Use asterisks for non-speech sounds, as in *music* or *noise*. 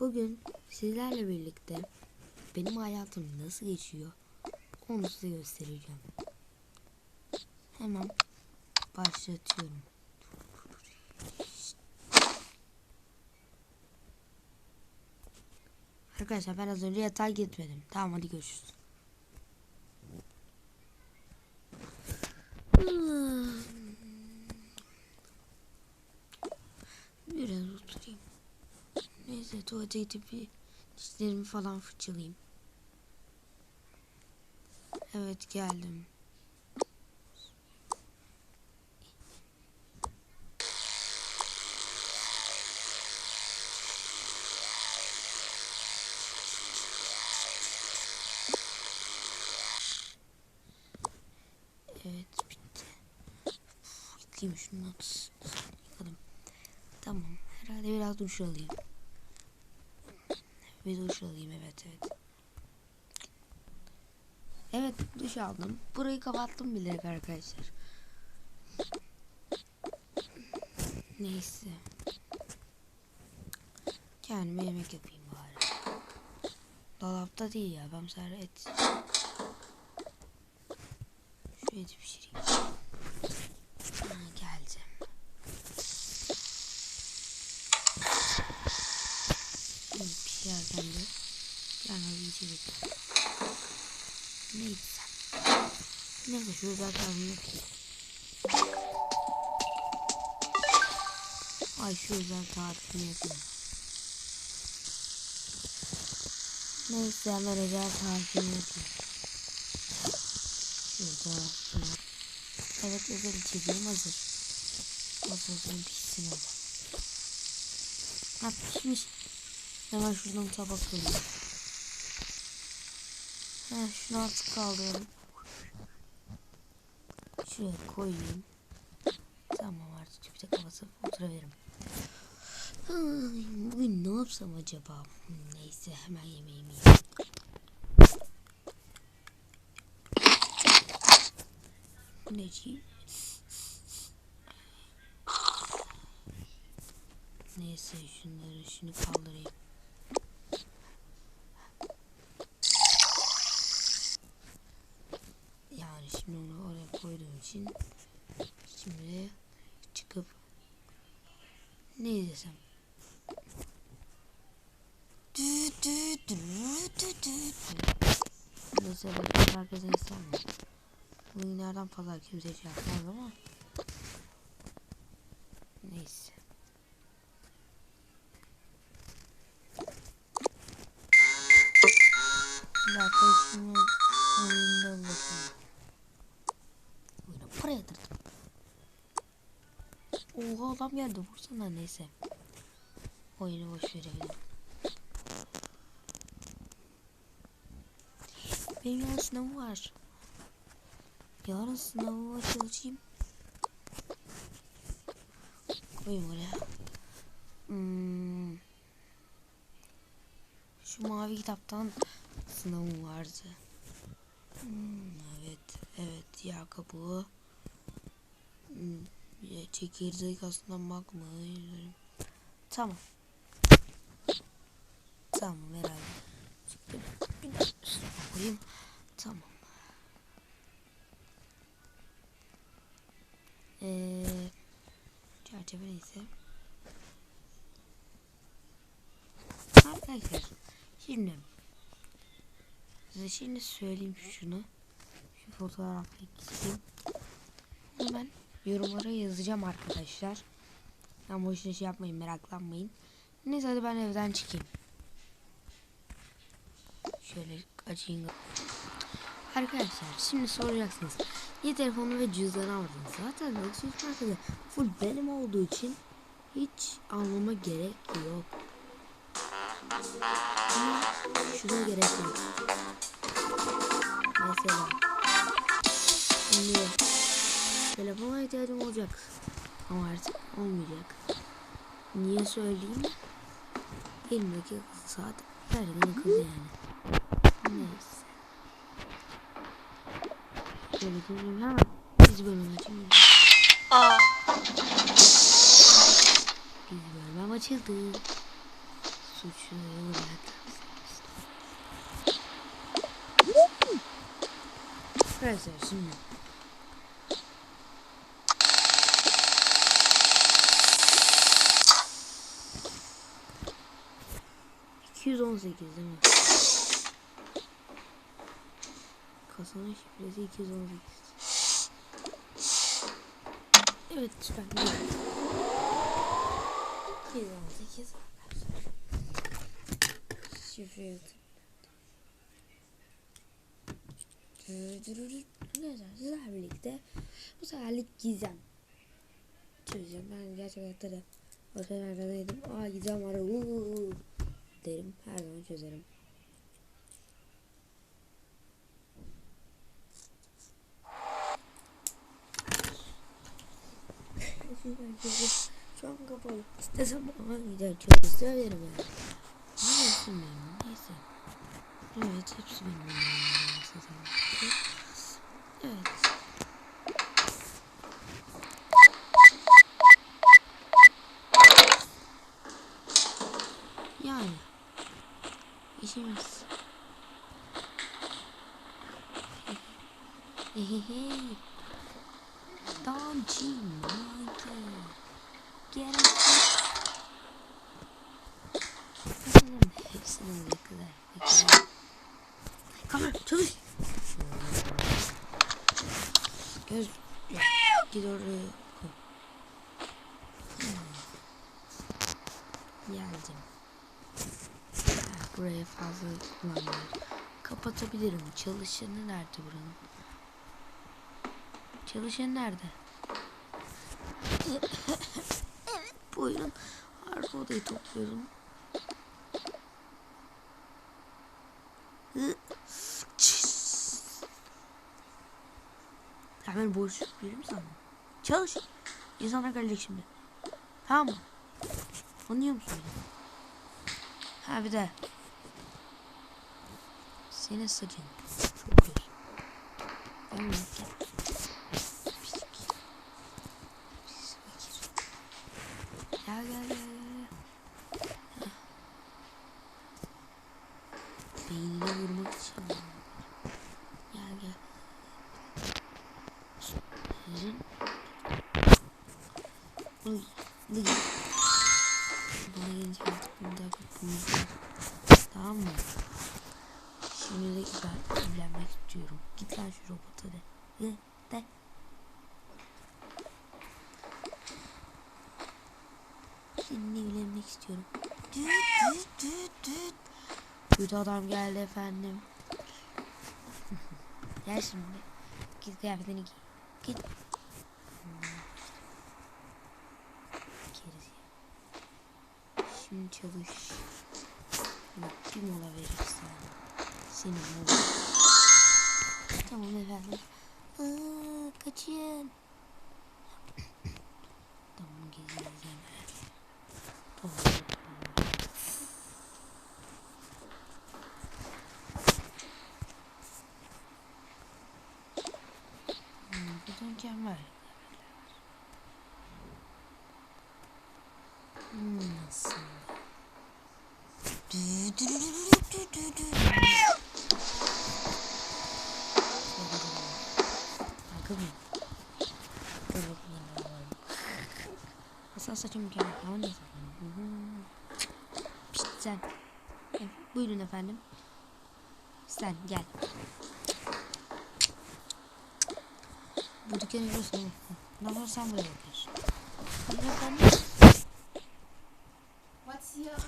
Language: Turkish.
Bugün sizlerle birlikte benim hayatım nasıl geçiyor onu size göstereceğim. Hemen başlatıyorum. Arkadaşlar ben az önce yatağa gitmedim. Tamam hadi görüşürüz. Biraz oturayım. Neyse tuvalete gidip bir dişlerimi falan fırçalayayım. Evet geldim. Evet bitti. Yıkayayım şunu. Yıkadım. Tamam. Herhalde biraz duş alayım. Bir duş alayım evet evet. Evet duş aldım. Burayı kapattım bilerek arkadaşlar. Neyse. Kendime yemek yapayım bari. Dolapta değil ya ben sadece et. Şu eti pişireyim. Ha, geldi. Pişerken de yani bir içecek. Ne içsem? Neyse şu özel tarifini yapayım. Ay şu özel tarifini yapayım. Neyse hemen özel tarifini yapayım. Şurada. Evet özel içeceğim hazır. Olsun pişsin o. Ha pişmiş. Hemen şuradan tabak koyayım. Ha şunu artık kaldıralım. Şuraya koyayım. Tamam artık bir de kapatıp oturabilirim. Ay, Bugün ne yapsam acaba? Hmm, Neyse hemen yemeğimi yiyeyim. Bu ne ki? Neyse şunları şunu kaldırayım. Yani şimdi onu oraya koyduğum için şimdi çıkıp ne izlesem? Dü dü dü dü dü dü. Mesela herkese insanlar. Bugünlerden pazar kimse şey yapmaz ama neyse. Şimdi arkadaşımın yatırdım. Oha adam geldi vursana neyse. Oyunu boş verebilirim. Benim yarın sınavım var. Yarın sınavı var çalışayım. Koyayım oraya. Hmm. Şu mavi kitaptan sınavım vardı. Hmm, evet, evet. Yer kabuğu. Çekirdek aslında magma. Tamam. Tamam herhalde. Koyayım. Tamam. Ee, çerçeve neyse. Arkadaşlar şimdi size şimdi söyleyeyim şunu. Şu fotoğrafı. Bunu ben yorumlara yazacağım arkadaşlar. Ben boşuna şey yapmayın meraklanmayın. Neyse hadi ben evden çıkayım. Şöyle açayım. Arkadaşlar şimdi soracaksınız. Niye telefonu ve cüzdanı aldınız? Zaten alışveriş markası full benim olduğu için hiç almama gerek yok. Ama şuna gerek yok. Mesela şimdi telefona ihtiyacım olacak. Ama artık olmayacak. Niye söyleyeyim? Elimdeki saat her gün akıllı yani. Neyse. Şöyle diyeyim hemen biz bölüm açayım. Biz bölüm açıldı. suçluyu bırak. Neyse şimdi. İki yüz on sekiz değil mi? Kasanın şifresi 218. Evet de. 218 Şifre yazdım. Neyse sizlerle birlikte bu seferlik gizem çözeceğim. Ben gerçek hayatta da başka neredeydim. Aa gizem var. Uuu derim. Her zaman çözerim. Şu an kapalı. İstesem ama gider çalıştırabilirim yani. Ne olsun benim neyse. Evet hepsi benim yanımda zaten. Evet. Yani. İşimiz. Hehehe. Like it? Get it? Bakalım hepsini ne kadar bekliyorum. Kamera çalış. Göz git oraya. Hmm. Geldim. Buraya fazla kullanmıyorum. Kapatabilirim. Çalışanı nerede buranın? Çalışan nerede? evet *coughs* buyurun. Arka odayı topluyordum. Hı. *coughs* Hemen boş biri mi sandın? Çalış. İnsanlar gelecek şimdi. Tamam mı? Anlıyor musun? Ha bir de. Senin saçın çok güzel. Tamam mı? Pislik. Pis fakir. Gel gel gel gel. gel. Beynine vurmak için. Lan şu robota de. De. Evlenmek istiyorum. Düt düt düt düt. Kötü adam geldi efendim. *laughs* Gel şimdi. Git kıyafetini giy. Git. Gerisi. Şimdi çalış. Bir mola verirsen. Seni mola. Tamam efendim. Aa, kaçın. tamam. Tamam. Hmm, bu da mükemmel. Hmm, nasıl? Dü dü dü dü dü dü dü. Kız mı? Hasan saçım gelmiş. Tamam sen. Buyurun efendim. Sen gel. Bu dükkanı görürsün. Ne olur sen buraya bakıyorsun. Efendim? What's your...